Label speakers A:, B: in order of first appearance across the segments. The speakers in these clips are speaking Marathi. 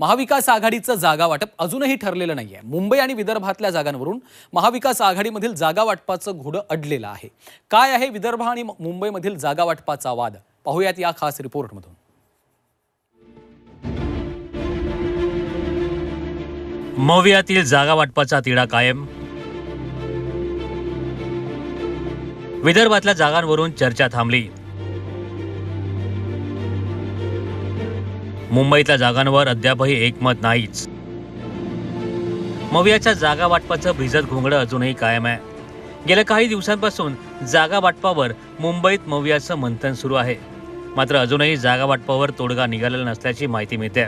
A: महाविकास आघाडीचं जागा वाटप अजूनही ठरलेलं नाही आहे मुंबई आणि विदर्भातल्या जागांवरून महाविकास आघाडीमधील जागा वाटपाचं घोडं अडलेलं आहे. काय आहे विदर्भ आणि मुंबईमधील जागा वाटपाचा वाद? पाहूयात या खास रिपोर्टमधून.
B: मवियातील जागा वाटपाचा तिढा कायम. विदर्भातल्या जागांवरून चर्चा थांबली. मुंबईतल्या जागांवर अद्यापही एकमत नाहीच. मवियाच्या जागा वाटपाचं भिजत घोंगडं अजूनही कायम आहे. गेल्या काही दिवसांपासून जागा वाटपावर मुंबईत मवियाचं मंथन सुरू आहे. मात्र अजूनही जागा वाटपावर तोडगा निघालेला नसल्याची माहिती मिळते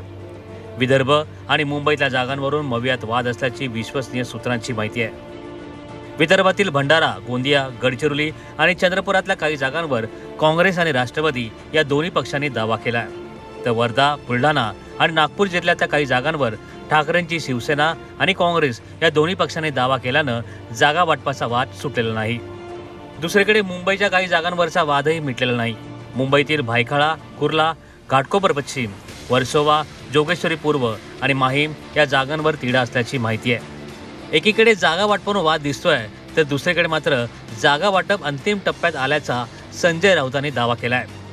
B: विदर्भ आणि मुंबईतल्या जागांवरून मवियात वाद असल्याची विश्वसनीय सूत्रांची माहिती आहे. विदर्भातील भंडारा गोंदिया गडचिरोली आणि चंद्रपुरातल्या काही जागांवर काँग्रेस आणि राष्ट्रवादी या दोन्ही पक्षांनी दावा केला आहे तर वर्धा बुलढाणा आणि नागपूर जिल्ह्यातल्या काही जागांवर ठाकरेंची शिवसेना आणि काँग्रेस या दोन्ही पक्षांनी दावा केल्यानं जागा वाटपाचा वाद सुटलेला नाही. दुसरीकडे मुंबईच्या काही जागांवरचा वादही मिटलेला नाही. मुंबईतील भायखळा कुर्ला घाटकोपर पश्चिम वर्सोवा जोगेश्वरी पूर्व आणि माहीम या जागांवर तिढा असल्याची माहिती आहे. एकीकडे जागा वाटपावर वाद दिसतोय तर दुसरीकडे मात्र जागा वाटप अंतिम टप्प्यात आल्याचा संजय राऊतांनी दावा केला आहे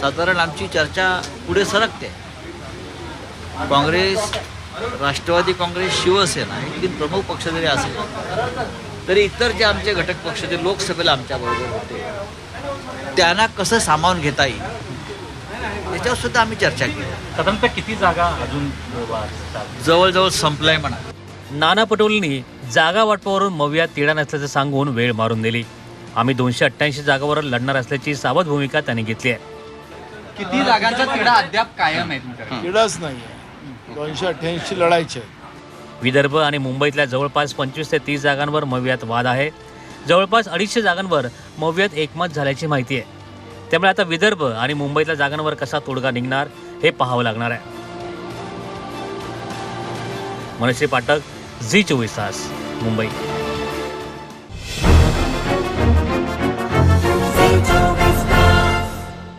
C: साधारण आमची चर्चा पुढे सरकते. काँग्रेस राष्ट्रवादी काँग्रेस शिवसेना हे तीन प्रमुख पक्ष जरी असेल तरी इतर जे आमचे घटक पक्ष जे लोकसभेला आमच्याबरोबर होते त्यांना कसं सामावून घेता येईल त्याच्यावर सुद्धा आम्ही चर्चा केली.
B: साधारणतः किती जागा अजून
C: जवळजवळ संपलाय म्हणा.
B: नाना पटोलेंनी जागा वाटपावरून मवियात तिढा नसल्याचं सांगून वेळ मारून दिली. आम्ही दोनशे अठ्ठ्याऐंशी जागावर लढणार असल्याची सावध भूमिका त्यांनी घेतली आहे.
D: किती जागांचा तिढा अद्याप कायम आहे तुमच्याकडे?
E: क्रीडाच नाही दोनशे अठ्ठ्याऐंशी लढायचे
B: विदर्भ आणि मुंबईतल्या जवळपास पंचवीस ते तीस जागांवर मवियात वाद आहे. जवळपास अडीचशे जागांवर मवियात एकमत झाल्याची माहिती आहे. त्यामुळे आता विदर्भ आणि मुंबईतल्या जागांवर कसा तोडगा निघणार हे पाहावं लागणार आहे. मनश्री पाठक झी चोवीस तास मुंबई.